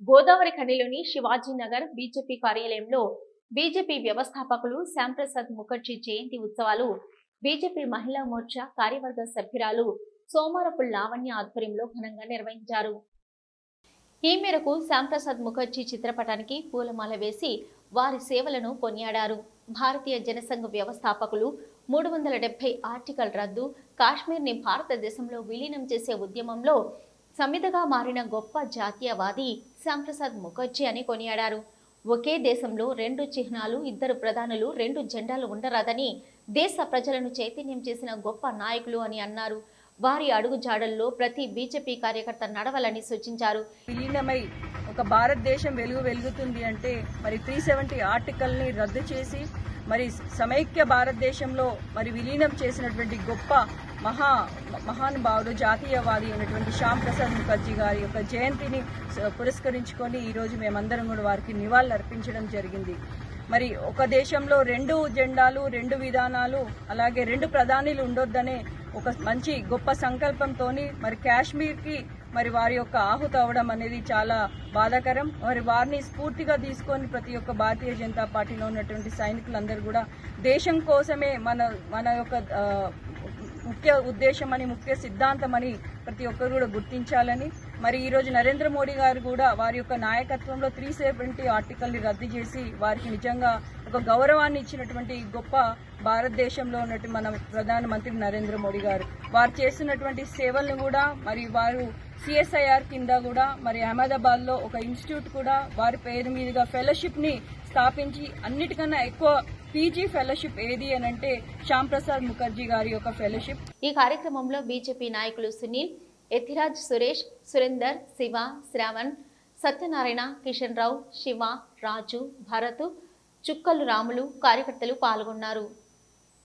గోదావరి ఖండిలోని శివాజీనగర్ బీజేపీ కార్యాలయంలో బీజేపీ వ్యవస్థాపకులు శ్యాంప్రసాద్ ముఖర్జీ జయంతి ఉత్సవాలు బీజేపీ మహిళా మోర్చా కార్యవర్గ సభ్యురాలు సోమారపు లావణ్య ఆధ్వర్యంలో ఘనంగా నిర్వహించారు. ఈ మేరకు శ్యాంప్రసాద్ ముఖర్జీ చిత్రపటానికి పూలమాల వేసి వారి సేవలను కొనియాడారు. భారతీయ జనసంఘ వ్యవస్థాపకులు మూడు వందల డెబ్బై ఆర్టికల్ రద్దు కాశ్మీర్ని భారతదేశంలో విలీనం చేసే ఉద్యమంలో సమితగా మారిన గొప్ప జాతీయవాది శ్యాంప్రసాద్ ముఖర్జీ అని కొనియాడారు. ఒకే దేశంలో రెండు చిహ్నాలు ఇద్దరు ప్రధానులు రెండు జెండాలు ఉండరాదని దేశ ప్రజలను చైతన్యం చేసిన గొప్ప నాయకులు అని అన్నారు. వారి అడుగు జాడల్లో ప్రతి బీజేపీ కార్యకర్త నడవాలని సూచించారు. విలీనమై ఒక భారతదేశం వెలుగు వెలుగుతుంది అంటే మరి త్రీ సెవెంటీ ఆర్టికల్ని రద్దు చేసి మరి సమైక్య భారతదేశంలో మరి విలీనం చేసినటువంటి గొప్ప మహా మహానుభావుడు జాతీయవాది అయినటువంటి శ్యామ్ ప్రసాద్ ముఖర్జీ గారి యొక్క జయంతిని పురస్కరించుకొని ఈరోజు మేమందరం కూడా వారికి నివాళులు అర్పించడం జరిగింది. మరి ఒక దేశంలో రెండు జెండాలు రెండు విధానాలు అలాగే రెండు ప్రధానిలు ఉండొద్దనే ఒక మంచి గొప్ప సంకల్పంతో మరి కాశ్మీర్కి మరి వారి యొక్క ఆహుత అవడం అనేది చాలా బాధాకరం. మరి వారిని స్ఫూర్తిగా తీసుకొని ప్రతి ఒక్క భారతీయ జనతా పార్టీలో ఉన్నటువంటి సైనికులందరూ కూడా దేశం కోసమే మన మన యొక్క ముఖ్య ఉద్దేశం అని ముఖ్య సిద్ధాంతం అని ప్రతి ఒక్కరు కూడా గుర్తించాలని. మరి ఈరోజు నరేంద్ర మోడీ గారు కూడా వారి యొక్క నాయకత్వంలో త్రీ సెవెంటీ ఆర్టికల్ని రద్దు చేసి వారికి నిజంగా ఒక గౌరవాన్ని ఇచ్చినటువంటి గొప్ప భారతదేశంలో ఉన్నటువంటి మన ప్రధానమంత్రి నరేంద్ర మోడీ గారు. వారు చేస్తున్నటువంటి సేవలను కూడా మరి వారు సిఎస్ఐఆర్ కింద కూడా మరి అహ్మదాబాద్లో ఒక ఇన్స్టిట్యూట్ కూడా వారి పేరు మీదుగా ఫెలోషిప్ని స్థాపించి అన్నిటికన్నా ఎక్కువ పీజీ ఫెలోషిప్ ఏది అని అంటే శ్యామ్ ప్రసాద్ ముఖర్జీ గారి యొక్క ఫెలోషిప్. ఈ కార్యక్రమంలో బీజేపీ నాయకులు సునీల్ ఎథిరాజ్ సురేష్ సురేందర్ శివ శ్రావణ్ సత్యనారాయణ కిషన్ రావు శివ రాజు భరత్ చుక్కలు రాములు కార్యకర్తలు పాల్గొన్నారు.